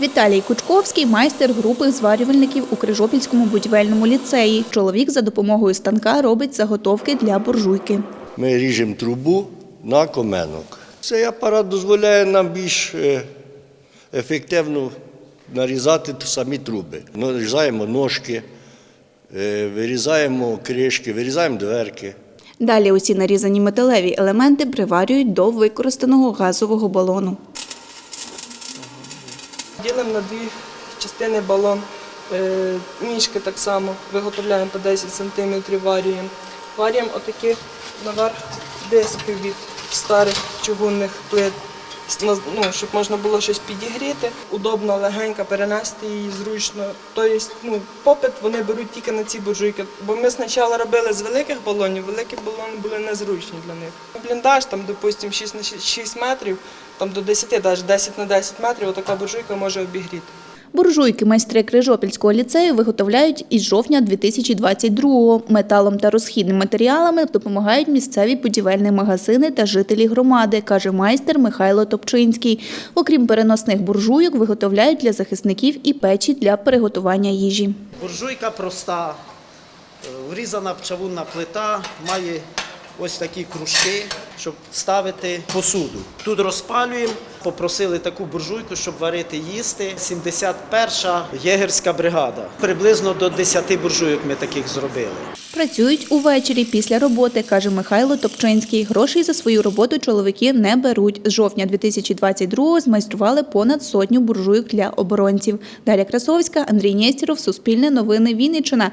Віталій Кучковський – майстер групи зварювальників у Крижопільському будівельному ліцеї. Чоловік за допомогою станка робить заготовки для буржуйки. Ми ріжемо трубу на коменок. Цей апарат дозволяє нам більш е, ефективно нарізати самі труби. Нарізаємо ножки, е, вирізаємо кришки, вирізаємо дверки. Далі усі нарізані металеві елементи приварюють до використаного газового балону. Ділимо на дві частини балон. Е, Ніжки так само виготовляємо по 10 см, варюємо. Варюємо отакі наверх диски від старих чугунних плит, ну, щоб можна було щось підігріти. Удобно, легенько перенести її зручно. Тобто, ну, попит вони беруть тільки на ці буржуйки. Бо ми спочатку робили з великих балонів, великі балони були незручні для них. Бліндаж, там, допустимо, 6 на 6, 6 метрів, там до 10, навіть 10 на 10 метрів, отака буржуйка може обігріти. Буржуйки майстри Крижопільського ліцею виготовляють із жовтня 2022-го. Металом та розхідними матеріалами допомагають місцеві будівельні магазини та жителі громади, каже майстер Михайло Топчинський. Окрім переносних буржуйок, виготовляють для захисників і печі для приготування їжі. Буржуйка проста, е, врізана чавунна плита, має ось такі кружки, щоб ставити посуду. Тут розпалюємо, попросили таку буржуйку, щоб варити їсти. 71-ша єгерська бригада. Приблизно до 10 буржуйок ми таких зробили. Працюють увечері після роботи, каже Михайло Топчинський. Грошей за свою роботу чоловіки не беруть. З жовтня 2022-го змайстрували понад сотню буржуйок для оборонців. Дар'я Красовська, Андрій Нєстєров, Суспільне новини, Вінниччина.